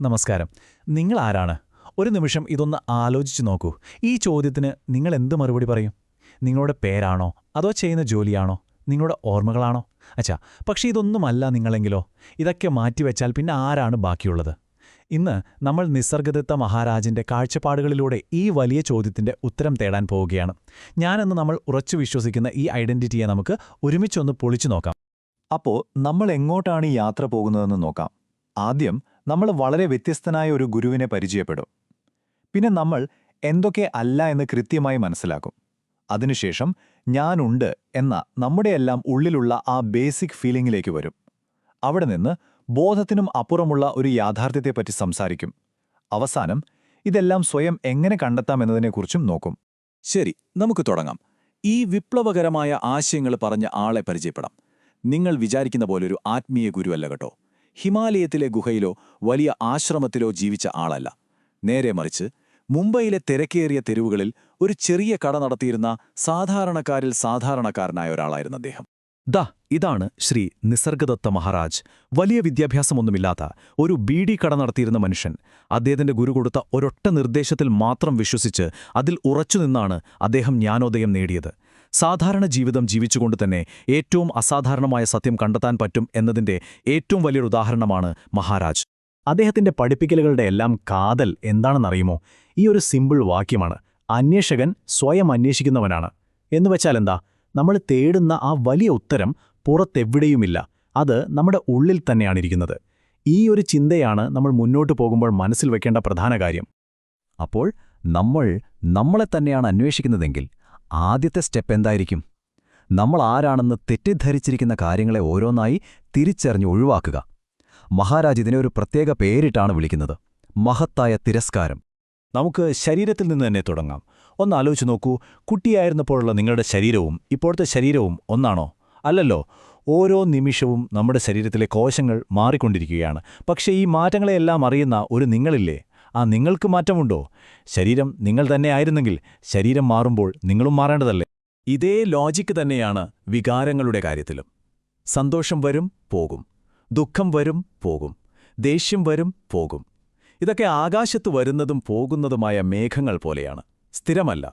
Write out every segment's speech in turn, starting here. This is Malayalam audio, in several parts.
നമസ്കാരം. നിങ്ങൾ ആരാണ്? ഒരു നിമിഷം ഇതൊന്ന് ആലോചിച്ചു നോക്കൂ. ഈ ചോദ്യത്തിന് നിങ്ങൾ എന്ത് മറുപടി പറയും? നിങ്ങളുടെ പേരാണോ? അതോ ചെയ്യുന്ന ജോലിയാണോ? നിങ്ങളുടെ ഓർമ്മകളാണോ? അച്ഛാ പക്ഷേ ഇതൊന്നുമല്ല നിങ്ങളെങ്കിലോ. ഇതൊക്കെ മാറ്റിവെച്ചാൽ പിന്നെ ആരാണ് ബാക്കിയുള്ളത്? ഇന്ന് നമ്മൾ നിസർഗദത്ത മഹാരാജിന്റെ കാഴ്ചപ്പാടുകളിലൂടെ ഈ വലിയ ചോദ്യത്തിന്റെ ഉത്തരം തേടാൻ പോവുകയാണ്. ഞാനെന്ന് നമ്മൾ ഉറച്ചു വിശ്വസിക്കുന്ന ഈ ഐഡന്റിറ്റിയെ നമുക്ക് ഒരുമിച്ചൊന്ന് പൊളിച്ചു നോക്കാം. അപ്പോൾ നമ്മൾ എങ്ങോട്ടാണ് ഈ യാത്ര പോകുന്നതെന്ന് നോക്കാം. ആദ്യം നമ്മൾ വളരെ വ്യത്യസ്തനായ ഒരു ഗുരുവിനെ പരിചയപ്പെടും. പിന്നെ നമ്മൾ എന്തൊക്കെ അല്ല എന്ന് കൃത്യമായി മനസ്സിലാക്കും. അതിനുശേഷം ഞാനുണ്ട് എന്ന നമ്മുടെയെല്ലാം ഉള്ളിലുള്ള ആ ബേസിക് ഫീലിംഗിലേക്ക് വരും. അവിടെ നിന്ന് ബോധത്തിനും അപ്പുറമുള്ള ഒരു യാഥാർത്ഥ്യത്തെപ്പറ്റി സംസാരിക്കും. അവസാനം ഇതെല്ലാം സ്വയം എങ്ങനെ കണ്ടെത്താമെന്നതിനെക്കുറിച്ചും നോക്കും. ശരി നമുക്ക് തുടങ്ങാം. ഈ വിപ്ലവകരമായ ആശയങ്ങൾ പറഞ്ഞ ആളെ പരിചയപ്പെടാം. നിങ്ങൾ വിചാരിക്കുന്ന പോലൊരു ആത്മീയ ഗുരുവല്ല കേട്ടോ. ഹിമാലയത്തിലെ ഗുഹയിലോ വലിയ ആശ്രമത്തിലോ ജീവിച്ച ആളല്ല. നേരെ മറിച്ച് മുംബൈയിലെ തിരക്കേറിയ തെരുവുകളിൽ ഒരു ചെറിയ കട നടത്തിയിരുന്ന സാധാരണക്കാരിൽ സാധാരണക്കാരനായ ഒരാളായിരുന്നു അദ്ദേഹം. ദ ഇതാണ് ശ്രീ നിസർഗദത്ത മഹാരാജ്. വലിയ വിദ്യാഭ്യാസമൊന്നുമില്ലാത്ത ഒരു ബീഡി കട നടത്തിയിരുന്ന മനുഷ്യൻ. അദ്ദേഹത്തിന്റെ ഗുരു കൊടുത്ത ഒരൊറ്റ നിർദ്ദേശത്തിൽ മാത്രം വിശ്വസിച്ച് അതിൽ ഉറച്ചുനിന്നാണ് അദ്ദേഹം ജ്ഞാനോദയം നേടിയത്. സാധാരണ ജീവിതം ജീവിച്ചുകൊണ്ട് തന്നെ ഏറ്റവും അസാധാരണമായ സത്യം കണ്ടെത്താൻ പറ്റും എന്നതിന്റെ ഏറ്റവും വലിയൊരു ഉദാഹരണമാണ് മഹാരാജ്. അദ്ദേഹത്തിന്റെ പഠിപ്പിക്കലുകളുടെ എല്ലാം കാതൽ എന്താണെന്നറിയുമോ? ഈ ഒരു സിമ്പിൾ വാക്യമാണ് അന്വേഷകൻ സ്വയം അന്വേഷിക്കുന്നവനാണ് എന്നുവെച്ചാൽ എന്താ? നമ്മൾ തേടുന്ന ആ വലിയ ഉത്തരം പുറത്തെവിടെയുമില്ല അത് നമ്മുടെ ഉള്ളിൽ തന്നെയാണ് ഇരിക്കുന്നത് ഈ ഒരു ചിന്തയാണ് നമ്മൾ മുന്നോട്ട് പോകുമ്പോൾ മനസ്സിൽ വെക്കേണ്ട പ്രധാന കാര്യം. അപ്പോൾ നമ്മൾ നമ്മളെ തന്നെയാണ് അന്വേഷിക്കുന്നതെങ്കിൽ ആദ്യത്തെ സ്റ്റെപ്പ് എന്തായിരിക്കും? നമ്മൾ ആരാണെന്ന് തെറ്റിദ്ധരിച്ചിരിക്കുന്ന കാര്യങ്ങളെ ഓരോന്നായി തിരിച്ചറിഞ്ഞ് ഒഴിവാക്കുക. മഹാരാജ് ഇതിനെ ഒരു പ്രത്യേക പേരിട്ടാണ് വിളിക്കുന്നത്. മഹത്തായ തിരസ്കാരം. നമുക്ക് ശരീരത്തിൽ നിന്ന് തന്നെ തുടങ്ങാം. ഒന്ന് ആലോചിച്ച് നോക്കൂ. കുട്ടിയായിരുന്നപ്പോഴുള്ള നിങ്ങളുടെ ശരീരവും ഇപ്പോഴത്തെ ശരീരവും ഒന്നാണോ? അല്ലല്ലോ. ഓരോ നിമിഷവും നമ്മുടെ ശരീരത്തിലെ കോശങ്ങൾ മാറിക്കൊണ്ടിരിക്കുകയാണ്. പക്ഷേ ഈ മാറ്റങ്ങളെയെല്ലാം അറിയുന്ന ഒരു നിങ്ങളില്ലേ? ആ നിങ്ങൾക്ക് മാറ്റമുണ്ടോ? ശരീരം നിങ്ങൾ തന്നെ ആയിരുന്നെങ്കിൽ ശരീരം മാറുമ്പോൾ നിങ്ങളും മാറേണ്ടതല്ലേ? ഇതേ ലോജിക്ക് തന്നെയാണ് വികാരങ്ങളുടെ കാര്യത്തിലും. സന്തോഷം വരും പോകും. ദുഃഖം വരും പോകും. ദേഷ്യം വരും പോകും. ഇതൊക്കെ ആകാശത്ത് വരുന്നതും പോകുന്നതുമായ മേഘങ്ങൾ പോലെയാണ്. സ്ഥിരമല്ല.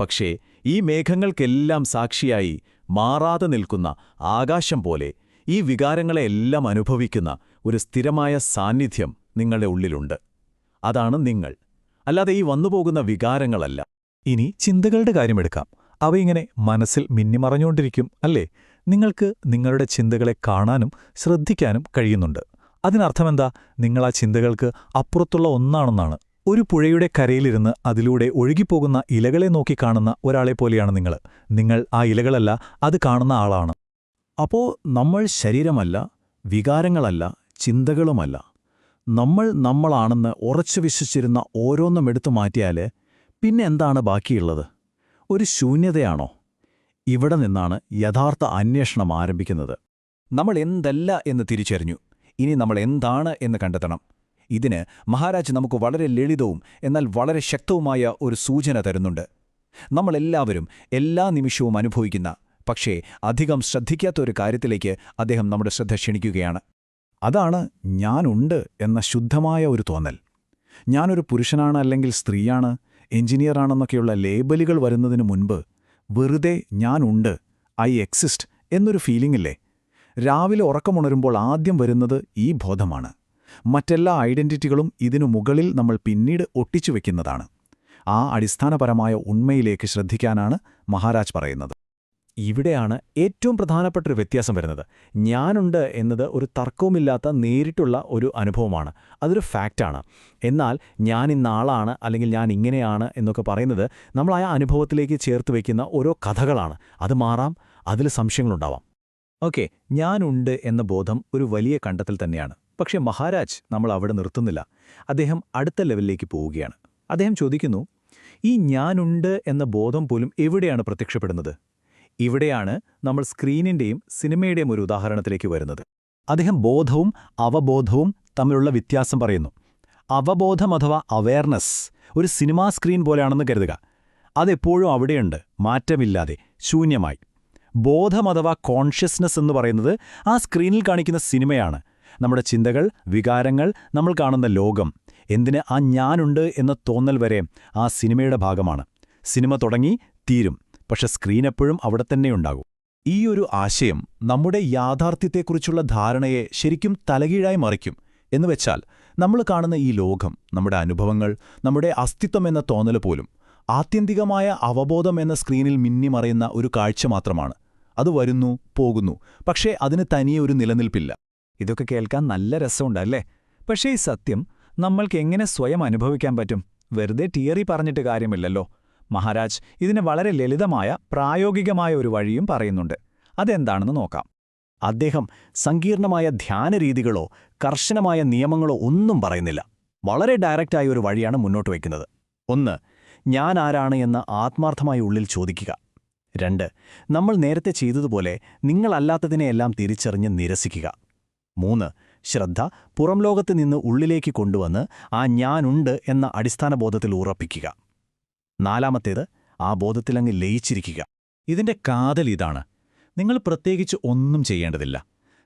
പക്ഷേ ഈ മേഘങ്ങൾക്കെല്ലാം സാക്ഷിയായി മാറാതെ നിൽക്കുന്ന ആകാശം പോലെ ഈ വികാരങ്ങളെയെല്ലാം അനുഭവിക്കുന്ന ഒരു സ്ഥിരമായ സാന്നിധ്യം നിങ്ങളുടെ ഉള്ളിലുണ്ട്. അതാണ് നിങ്ങൾ. അല്ലാതെ ഈ വന്നുപോകുന്ന വികാരങ്ങളല്ല. ഇനി ചിന്തകളുടെ കാര്യമെടുക്കാം അവയിങ്ങനെ മനസ്സിൽ മിന്നിമറഞ്ഞുകൊണ്ടിരിക്കും അല്ലേ? നിങ്ങൾക്ക് നിങ്ങളുടെ ചിന്തകളെ കാണാനും ശ്രദ്ധിക്കാനും കഴിയുന്നുണ്ട്. അതിനർത്ഥമെന്താ? നിങ്ങൾ ആ ചിന്തകൾക്ക് അപ്പുറത്തുള്ള ഒന്നാണെന്നാണ്. ഒരു പുഴയുടെ കരയിലിരുന്ന് അതിലൂടെ ഒഴുകിപ്പോകുന്ന ഇലകളെ നോക്കി കാണുന്ന ഒരാളെ ഒരാളെപ്പോലെയാണ് നിങ്ങൾ. നിങ്ങൾ ആ ഇലകളല്ല അത് കാണുന്ന ആളാണ്. അപ്പോ നമ്മൾ ശരീരമല്ല വികാരങ്ങളല്ല ചിന്തകളുമല്ല. നമ്മൾ നമ്മളാണെന്ന് ഉറച്ചു വിശ്വസിച്ചിരുന്ന ഓരോന്നും എടുത്തു മാറ്റിയാൽ പിന്നെ എന്താണ് ബാക്കിയുള്ളത്? ഒരു ശൂന്യതയാണോ? ഇവിടെ നിന്നാണ് യഥാർത്ഥ അന്വേഷണം ആരംഭിക്കുന്നത്. നമ്മൾ എന്തല്ല എന്ന് തിരിച്ചറിഞ്ഞു. ഇനി നമ്മൾ എന്താണ് എന്ന് കണ്ടെത്തണം. ഇതിന് മഹാരാജ് നമുക്ക് വളരെ ലളിതവും എന്നാൽ വളരെ ശക്തവുമായ ഒരു സൂചന തരുന്നുണ്ട്. നമ്മളെല്ലാവരും എല്ലാ നിമിഷവും അനുഭവിക്കുന്ന പക്ഷേ അധികം ശ്രദ്ധിക്കാത്ത ഒരു കാര്യത്തിലേക്ക് അദ്ദേഹം നമ്മുടെ ശ്രദ്ധ ക്ഷണിക്കുകയാണ്. അതാണ് ഞാനുണ്ട് എന്ന ശുദ്ധമായ ഒരു തോന്നൽ. ഞാനൊരു പുരുഷനാണ് അല്ലെങ്കിൽ സ്ത്രീയാണ് എഞ്ചിനീയറാണെന്നൊക്കെയുള്ള ലേബലുകൾ വരുന്നതിന് മുൻപ് വെറുതെ ഞാനുണ്ട് ഐ എക്സിസ്റ്റ് എന്നൊരു ഫീലിംഗില്ലേ? രാവിലെ ഉറക്കമുണരുമ്പോൾ ആദ്യം വരുന്നത് ഈ ബോധമാണ്. മറ്റെല്ലാ ഐഡന്റിറ്റികളും ഇതിനു മുകളിൽ നമ്മൾ പിന്നീട് ഒട്ടിച്ചു വെക്കുന്നതാണ്. ആ അടിസ്ഥാനപരമായ ഉണ്മയിലേക്ക് ശ്രദ്ധിക്കാനാണ് മഹാരാജ് പറയുന്നത്. ഇവിടെയാണ് ഏറ്റവും പ്രധാനപ്പെട്ട ഒരു വ്യത്യാസം വരുന്നത്. ഞാനുണ്ട് എന്നത് ഒരു തർക്കവുമില്ലാത്ത നേരിട്ടുള്ള ഒരു അനുഭവമാണ്. അതൊരു ഫാക്റ്റാണ്. എന്നാൽ ഞാൻ ഇന്നാളാണ് അല്ലെങ്കിൽ ഞാൻ ഇങ്ങനെയാണ് എന്നൊക്കെ പറയുന്നത് നമ്മൾ ആ അനുഭവത്തിലേക്ക് ചേർത്ത് വയ്ക്കുന്ന ഓരോ കഥകളാണ്. അത് മാറാം അതിൽ സംശയങ്ങളുണ്ടാവാം. ഓക്കെ ഞാനുണ്ട് എന്ന ബോധം ഒരു വലിയ കണ്ടത്തിൽ തന്നെയാണ്. പക്ഷേ മഹാരാജ് നമ്മൾ അവിടെ നിർത്തുന്നില്ല. അദ്ദേഹം അടുത്ത ലെവലിലേക്ക് പോവുകയാണ്. അദ്ദേഹം ചോദിക്കുന്നു ഈ ഞാനുണ്ട് എന്ന ബോധം പോലും എവിടെയാണ് പ്രത്യക്ഷപ്പെടുന്നത്? ഇവിടെയാണ് നമ്മൾ സ്ക്രീനിന്റെയും സിനിമയുടെയും ഒരു ഉദാഹരണത്തിലേക്ക് വരുന്നത്. അദ്ദേഹം ബോധവും അവബോധവും തമ്മിലുള്ള വ്യത്യാസം പറയുന്നു. അവബോധം അഥവാ അവയർനെസ് ഒരു സിനിമാ സ്ക്രീൻ പോലെയാണെന്ന് കരുതുക. അതെപ്പോഴും അവിടെയുണ്ട് മാറ്റമില്ലാതെ ശൂന്യമായി. ബോധം അഥവാ കോൺഷ്യസ്നസ് എന്ന് പറയുന്നത് ആ സ്ക്രീനിൽ കാണിക്കുന്ന സിനിമയാണ്. നമ്മുടെ ചിന്തകൾ വികാരങ്ങൾ നമ്മൾ കാണുന്ന ലോകം എന്തിന് ആ ഞാനുണ്ട് എന്ന തോന്നൽ വരെ ആ സിനിമയുടെ ഭാഗമാണ്. സിനിമ തുടങ്ങി തീരും. പക്ഷെ സ്ക്രീൻ എപ്പോഴും അവിടെ തന്നെയുണ്ടാകും ഈ ഒരു ആശയം നമ്മുടെ യാഥാർത്ഥ്യത്തെക്കുറിച്ചുള്ള ധാരണയെ ശരിക്കും തലകീഴായി മറിക്കും എന്നുവെച്ചാൽ നമ്മൾ കാണുന്ന ഈ ലോകം നമ്മുടെ അനുഭവങ്ങൾ നമ്മുടെ അസ്തിത്വം എന്ന തോന്നൽ പോലും ആത്യന്തികമായ അവബോധം എന്ന സ്ക്രീനിൽ മിന്നിമറയുന്ന ഒരു കാഴ്ച മാത്രമാണ്. അത് വരുന്നു പോകുന്നു പക്ഷേ അതിന് തനിയെ ഒരു നിലനിൽപ്പില്ല. ഇതൊക്കെ കേൾക്കാൻ നല്ല രസമുണ്ടല്ലേ പക്ഷേ ഈ സത്യം നമ്മൾക്ക് എങ്ങനെ സ്വയം അനുഭവിക്കാൻ പറ്റും? വെറുതെ തിയറി പറഞ്ഞിട്ട് കാര്യമില്ലല്ലോ. മഹാരാജ് ഇതിന് വളരെ ലളിതമായ പ്രായോഗികമായ ഒരു വഴിയും പറയുന്നുണ്ട്. അതെന്താണെന്ന് നോക്കാം. അദ്ദേഹം സങ്കീർണമായ ധ്യാനരീതികളോ കർശനമായ നിയമങ്ങളോ ഒന്നും പറയുന്നില്ല. വളരെ ഡയറക്റ്റായ ഒരു വഴിയാണ് മുന്നോട്ട് വയ്ക്കുന്നത്. ഒന്ന് ഞാൻ ആരാണ് എന്ന് ആത്മാർത്ഥമായി ഉള്ളിൽ ചോദിക്കുക. രണ്ട് നമ്മൾ നേരത്തെ ചെയ്തതുപോലെ നിങ്ങളല്ലാത്തതിനെയെല്ലാം തിരിച്ചറിഞ്ഞ് നിരസിക്കുക. മൂന്ന് ശ്രദ്ധ പുറംലോകത്ത് നിന്ന് ഉള്ളിലേക്ക് കൊണ്ടുവന്ന് ആ ഞാനുണ്ട് എന്ന അടിസ്ഥാനബോധത്തിൽ ഉറപ്പിക്കുക. നാലാമത്തേത് ആ ബോധത്തിലങ്ങ് ലയിച്ചിരിക്കുക. ഇതിന്റെ കാതൽ ഇതാണ്. നിങ്ങൾ പ്രത്യേകിച്ച് ഒന്നും ചെയ്യേണ്ടതില്ല.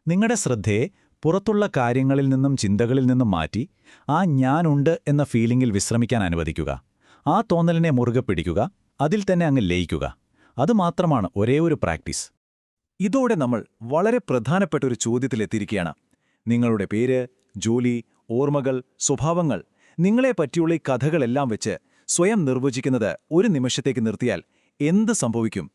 നിങ്ങളുടെ ശ്രദ്ധയെ പുറത്തുള്ള കാര്യങ്ങളിൽ നിന്നും ചിന്തകളിൽ നിന്നും മാറ്റി ആ ഞാനുണ്ട് എന്ന ഫീലിംഗിൽ വിശ്രമിക്കാൻ അനുവദിക്കുക. ആ തോന്നലിനെ മുറുകെ പിടിക്കുക. അതിൽ തന്നെ അങ്ങ് ലയിക്കുക. അതുമാത്രമാണ് ഒരേ ഒരു പ്രാക്ടീസ്. ഇതോടെ നമ്മൾ വളരെ പ്രധാനപ്പെട്ട ഒരു ചോദ്യത്തിലെത്തിയിരിക്കുകയാണ് നിങ്ങളുടെ പേര് ജോലി ഓർമ്മകൾ സ്വഭാവങ്ങൾ നിങ്ങളെ പറ്റിയുള്ള ഈ കഥകളെല്ലാം വെച്ച് സ്വയം നിർവചിക്കുന്നത് ഒരു നിമിഷത്തേക്ക് നിർത്തിയാൽ എന്ത് സംഭവിക്കും?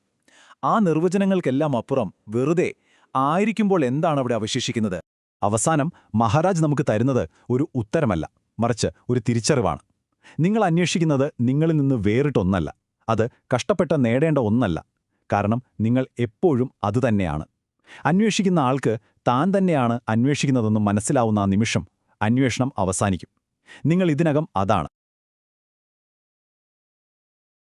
ആ നിർവചനങ്ങൾക്കെല്ലാം അപ്പുറം വെറുതെ ആയിരിക്കുമ്പോൾ എന്താണ് അവിടെ അവശേഷിക്കുന്നത്? അവസാനം മഹാരാജ് നമുക്ക് തരുന്നത് ഒരു ഉത്തരമല്ല മറിച്ച് ഒരു തിരിച്ചറിവാണ്. നിങ്ങൾ അന്വേഷിക്കുന്നത് നിങ്ങളിൽ നിന്ന് വേറിട്ടൊന്നല്ല അത് കഷ്ടപ്പെട്ട നേടേണ്ട ഒന്നല്ല കാരണം നിങ്ങൾ എപ്പോഴും അതുതന്നെയാണ് അന്വേഷിക്കുന്ന ആൾക്ക് താൻ തന്നെയാണ് അന്വേഷിക്കുന്നതെന്നും മനസ്സിലാവുന്ന ആ നിമിഷം അന്വേഷണം അവസാനിക്കും. നിങ്ങൾ ഇതിനകം അതാണ്.